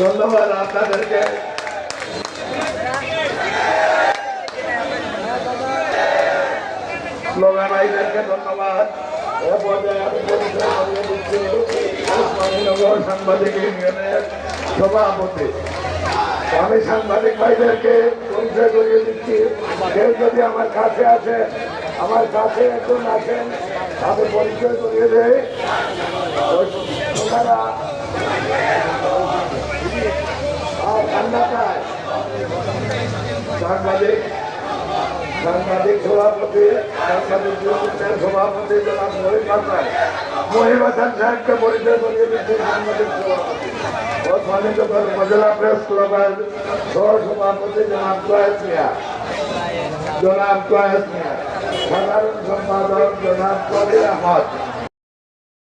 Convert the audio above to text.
ধন্যবাদ আপনাদেরকে। ধন্যবাদ। সাংবাদিক আমি সাংবাদিক ভাইদেরকে পরিচয় করিয়ে দিচ্ছি, কেউ যদি আমার কাছে আছে আমার কাছে একজন আসেন, তাকে পরিচয় করিয়ে দেয় সাংবাদিক সাংবাদিক সভাপতি সাংবাদিক সভাপতি জনাব মহিম হাসান মহিম হাসান সাহেবকে পরিচয় করিয়ে দিচ্ছে সাংবাদিক সভাপতি। ওসমানীনগর উপজেলা প্রেস ক্লাবের সহ সভাপতি জনাব কয়েস মিয়া, জনাব কয়েস মিয়া, সাধারণ সম্পাদক জনাব কবির আহমদ